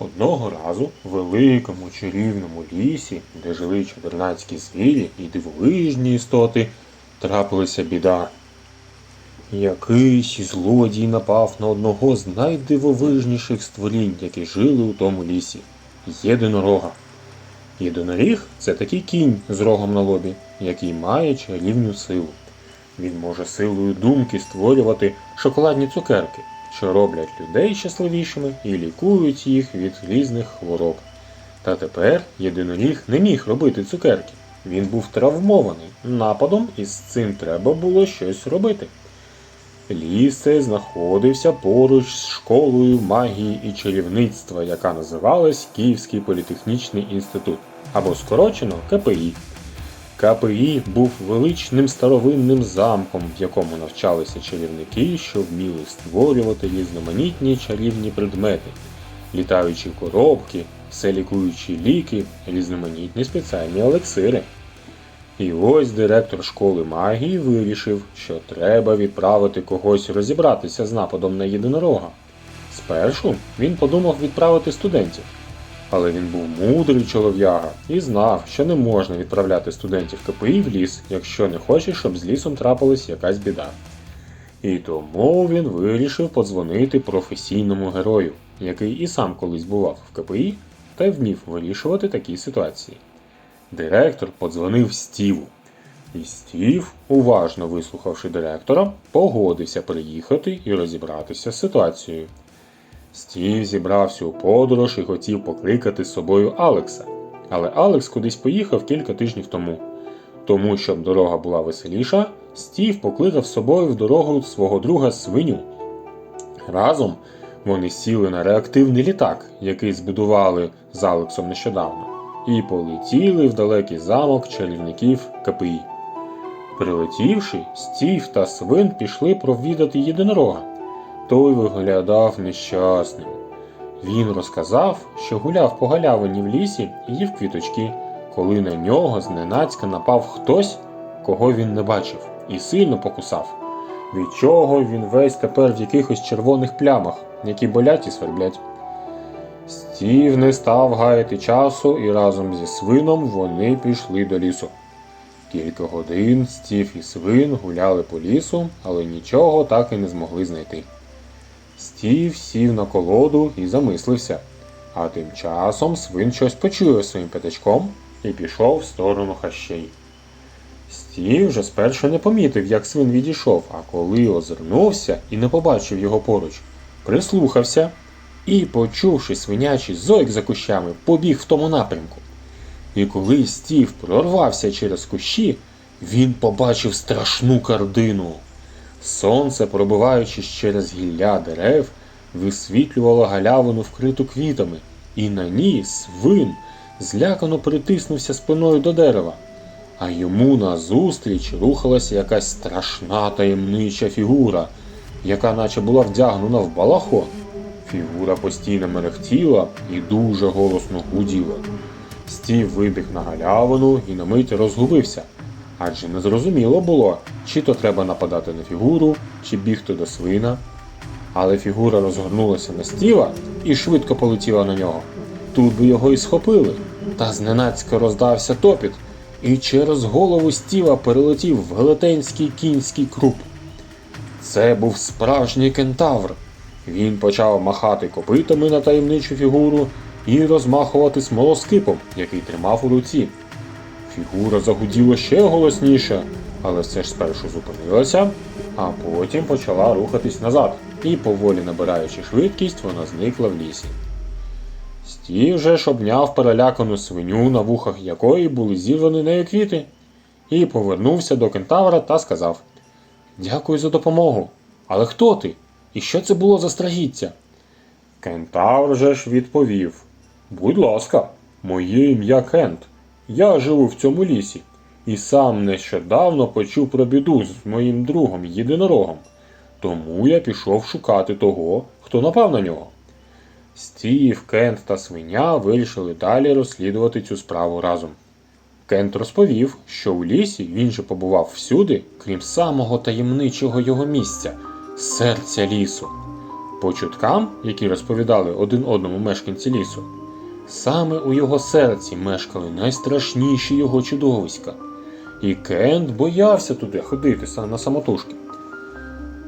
Одного разу в великому чарівному лісі, де жили чудернацькі звірі і дивовижні істоти, трапилася біда. Якийсь злодій напав на одного з найдивовижніших створінь, які жили у тому лісі єдинорога. Єдиноріг це такий кінь з рогом на лобі, який має чарівну силу. Він може силою думки створювати шоколадні цукерки, що роблять людей щасливішими і лікують їх від різних хвороб. Та тепер єдиноріг не міг робити цукерки. Він був травмований нападом, і з цим треба було щось робити. Ліс цей знаходився поруч з школою магії і чарівництва, яка називалась Київський політехнічний інститут, або скорочено КПІ. КПІ був величним старовинним замком, в якому навчалися чарівники, що вміли створювати різноманітні чарівні предмети, літаючі коробки, вселікуючі ліки, різноманітні спеціальні елексири. І ось директор школи магії вирішив, що треба відправити когось розібратися з нападом на єдинорога. Спершу він подумав відправити студентів, але він був мудрий чолов'яга і знав, що не можна відправляти студентів КПІ в ліс, якщо не хоче, щоб з лісом трапилась якась біда. І тому він вирішив подзвонити професійному герою, який і сам колись бував в КПІ та вмів вирішувати такі ситуації. Директор подзвонив Стіву. І Стів, уважно вислухавши директора, погодився приїхати і розібратися з ситуацією. Стів зібрався у подорож і хотів покликати з собою Алекса, але Алекс кудись поїхав кілька тижнів тому. Тому, щоб дорога була веселіша, Стів покликав з собою в дорогу свого друга свиню. Разом вони сіли на реактивний літак, який збудували з Алексом нещодавно, і полетіли в далекий замок чарівників КПІ. Прилетівши, Стів та свин пішли провідати єдинорога. Той виглядав нещасним. Він розказав, що гуляв по галявині в лісі і їв квіточки, коли на нього зненацька напав хтось, кого він не бачив, і сильно покусав. Від чого він весь тепер в якихось червоних плямах, які болять і сверблять. Стів не став гаяти часу, і разом зі свином вони пішли до лісу. Кілька годин Стів і свин гуляли по лісу, але нічого так і не змогли знайти. Стів сів на колоду і замислився, а тим часом свин щось почує своїм п'ятачком і пішов в сторону хащей. Стів же спершу не помітив, як свин відійшов, а коли озирнувся і не побачив його поруч, прислухався і, почувши свинячий зойк за кущами, побіг в тому напрямку. І коли Стів прорвався через кущі, він побачив страшну картину. Сонце, пробиваючись через гілля дерев, висвітлювало галявину вкриту квітами, і на ній свин злякано притиснувся спиною до дерева, а йому назустріч рухалася якась страшна таємнича фігура, яка наче була вдягнена в балахон. Фігура постійно мерехтіла і дуже голосно гуділа. Стів вибіг на галявину і на мить розгубився, адже незрозуміло було, чи то треба нападати на фігуру, чи бігти до свина. Але фігура розгорнулася на стіва і швидко полетіла на нього. Тут би його і схопили, та зненацька роздався топіт, і через голову стіва перелетів в велетенський кінський круп. Це був справжній кентавр. Він почав махати копитами на таємничу фігуру і розмахувати смолоскипом, який тримав у руці. Фігура загуділа ще голосніше, але все ж спершу зупинилася, а потім почала рухатись назад, і, поволі набираючи швидкість, вона зникла в лісі. Стів же ж обняв перелякану свиню, на вухах якої були зірвані нею квіти, і повернувся до кентавра та сказав: Дякую за допомогу. Але хто ти? І що це було за страхіття? Кентавр же ж відповів: Будь ласка, моє ім'я Кент. Я живу в цьому лісі і сам нещодавно почув про біду з моїм другом єдинорогом. Тому я пішов шукати того, хто напав на нього. Стів, Кент та свиня вирішили далі розслідувати цю справу разом. Кент розповів, що у лісі він же побував всюди, крім самого таємничого його місця серця лісу. По чуткам, які розповідали один одному мешканці лісу, саме у його серці мешкали найстрашніші його чудовиська. І Кент боявся туди ходити на самотужки.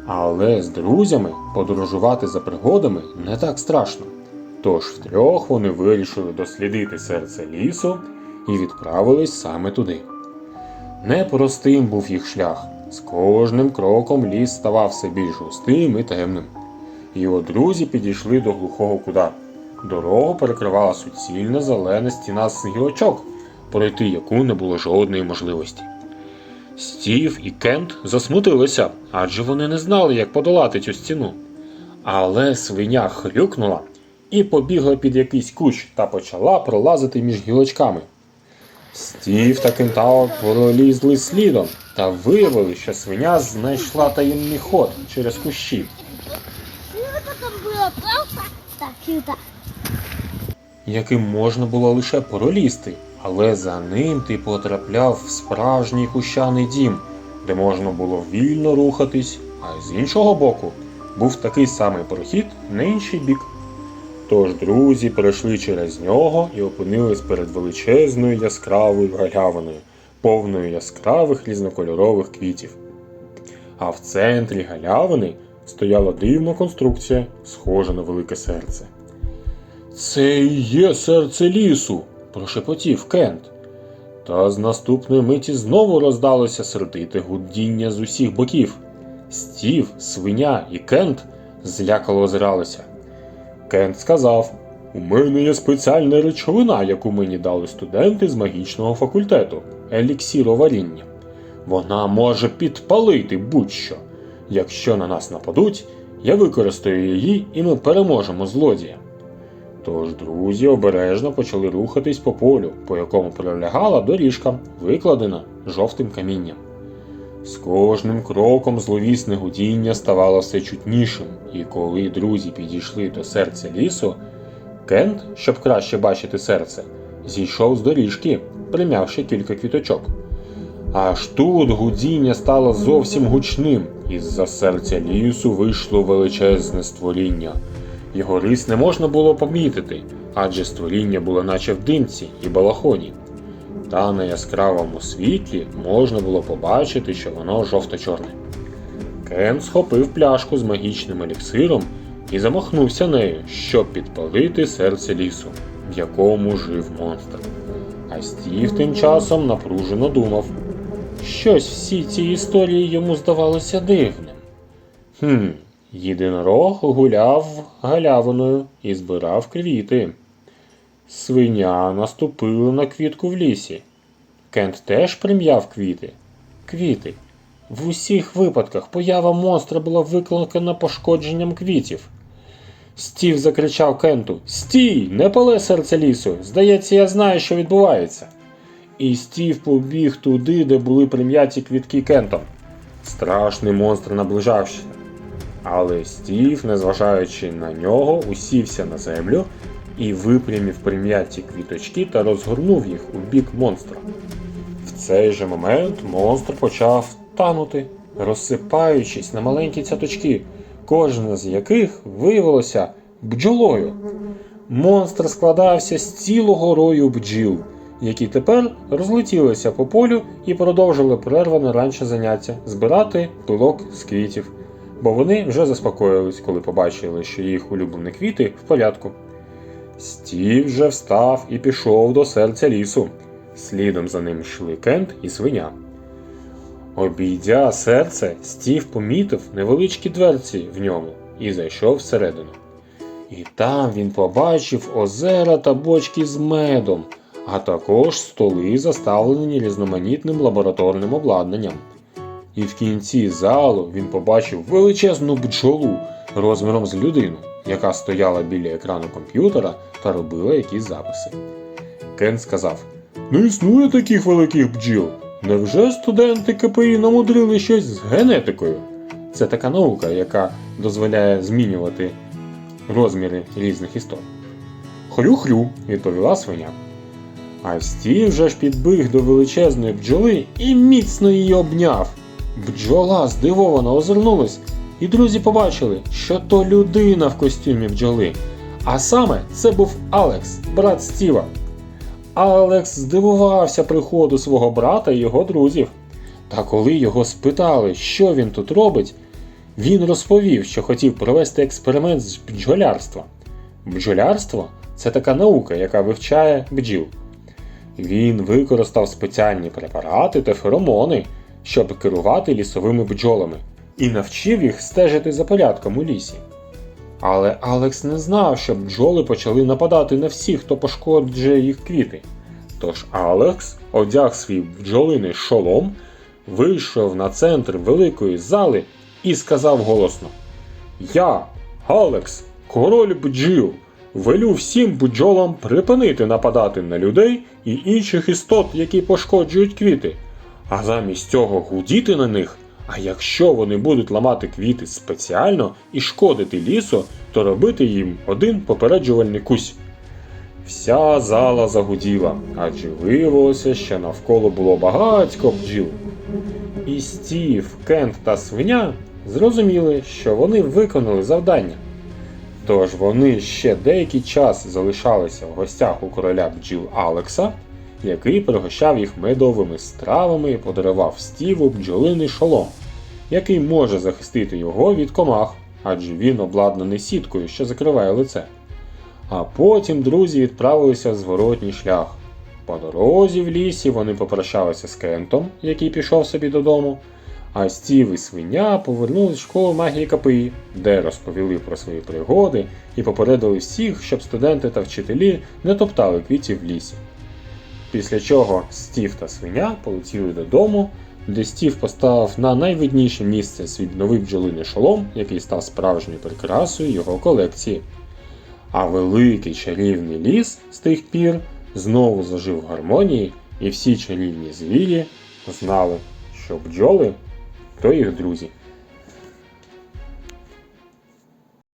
Але з друзями подорожувати за пригодами не так страшно. Тож втрьох вони вирішили дослідити серце лісу і відправились саме туди. Непростим був їх шлях. З кожним кроком ліс ставав все більш густим і темним. Його друзі підійшли до глухого куда. Дорогу перекривала суцільна зелена стіна з гілочок, пройти яку не було жодної можливості. Стів і Кент засмутилися, адже вони не знали, як подолати цю стіну. Але свиня хрюкнула і побігла під якийсь кущ та почала пролазити між гілочками. Стів та кентавр пролізли слідом та виявили, що свиня знайшла таємний ход через кущі. Ну, так. Яким можна було лише пролізти, але за ним ти потрапляв в справжній хущаний дім, де можна було вільно рухатись, а з іншого боку був такий самий прохід на інший бік. Тож друзі перейшли через нього і опинились перед величезною яскравою галявиною, повною яскравих різнокольорових квітів. А в центрі галявини стояла дивна конструкція, схожа на велике серце. Це і є серце лісу, прошепотів Кент. Та з наступної миті знову роздалося сердите гудіння з усіх боків. Стів, свиня і Кент злякало озиралися. Кент сказав: У мене є спеціальна речовина, яку мені дали студенти з магічного факультету еліксіроваріння. Вона може підпалити будь-що. Якщо на нас нападуть, я використаю її і ми переможемо злодія. Тож друзі обережно почали рухатись по полю, по якому пролягала доріжка, викладена жовтим камінням. З кожним кроком зловісне гудіння ставало все чутнішим, і коли друзі підійшли до серця лісу, Кент, щоб краще бачити серце, зійшов з доріжки, примявши кілька квіточок. Аж тут гудіння стало зовсім гучним, і з-за серця лісу вийшло величезне створіння. Його рис не можна було помітити, адже створіння було наче в димці і балахоні. Та на яскравому світлі можна було побачити, що воно жовто-чорне. Кен схопив пляшку з магічним еліксиром і замахнувся нею, щоб підпалити серце лісу, в якому жив монстр. А Стів тим часом напружено думав. Щось всі ці історії йому здавалося дивним. Хм, єдинорог гуляв галявиною і збирав квіти. Свиня наступила на квітку в лісі. Кент теж прим'яв квіти. Квіти. В усіх випадках поява монстра була викликана пошкодженням квітів. Стів закричав Кенту: Стій! Не пале серце лісу! Здається, я знаю, що відбувається. І Стів побіг туди, де були прим'яті квітки Кентом. Страшний монстр наближався. Але Стів, незважаючи на нього, усівся на землю і випрямив прим'яті квіточки та розгорнув їх у бік монстра. В цей же момент монстр почав танути, розсипаючись на маленькі цяточки, кожна з яких виявилося бджолою. Монстр складався з цілого рою бджіл, які тепер розлетілися по полю і продовжили перерване раніше заняття збирати пилок з квітів, бо вони вже заспокоїлись, коли побачили, що їх улюблені квіти в порядку. Стів вже встав і пішов до серця лісу. Слідом за ним йшли Кент і свиня. Обійдя серце, Стів помітив невеличкі дверці в ньому і зайшов всередину. І там він побачив озера та бочки з медом, а також столи, заставлені різноманітним лабораторним обладнанням. І в кінці залу він побачив величезну бджолу розміром з людину, яка стояла біля екрану комп'ютера та робила якісь записи. Кен сказав: Не існує таких великих бджіл. Невже студенти КПІ намудрили щось з генетикою? Це така наука, яка дозволяє змінювати розміри різних істот. Хрю-хрю, відповіла свиня. А Стів вже ж підбіг до величезної бджоли і міцно її обняв. Бджола здивовано озирнулась і друзі побачили, що то людина в костюмі бджоли. А саме це був Алекс, брат Стіва. Алекс здивувався приходу свого брата і його друзів. Та коли його спитали, що він тут робить, він розповів, що хотів провести експеримент з бджолярства. Бджолярство це така наука, яка вивчає бджіл. Він використав спеціальні препарати та феромони, щоб керувати лісовими бджолами, і навчив їх стежити за порядком у лісі. Але Алекс не знав, що бджоли почали нападати на всіх, хто пошкоджує їх квіти. Тож Алекс одяг свій бджолиний шолом, вийшов на центр великої зали і сказав голосно: Я, Алекс, король бджіл, велю всім бджолам припинити нападати на людей і інших істот, які пошкоджують квіти, а замість цього гудіти на них. А якщо вони будуть ламати квіти спеціально і шкодити лісу, то робити їм один попереджувальний кусь. Вся зала загуділа, адже виявилося, що навколо було багатько бджіл. І Стів, Кент та свиня зрозуміли, що вони виконали завдання. Тож вони ще деякий час залишалися в гостях у короля бджіл Алекса, який пригощав їх медовими стравами і подарував Стіву бджолиний шолом, який може захистити його від комах, адже він обладнаний сіткою, що закриває лице. А потім друзі відправилися в зворотній шлях. По дорозі в лісі вони попрощалися з Кентом, який пішов собі додому, а Стів і свиня повернулись в школу магії КПІ, де розповіли про свої пригоди і попередили всіх, щоб студенти та вчителі не топтали квітів в лісі. Після чого Стів та свиня полетіли додому, де Стів поставив на найвидніше місце свій новий бджолиний шолом, який став справжньою прикрасою його колекції. А великий чарівний ліс з тих пір знову зажив в гармонії, і всі чарівні звірі знали, що бджоли то їх друзі.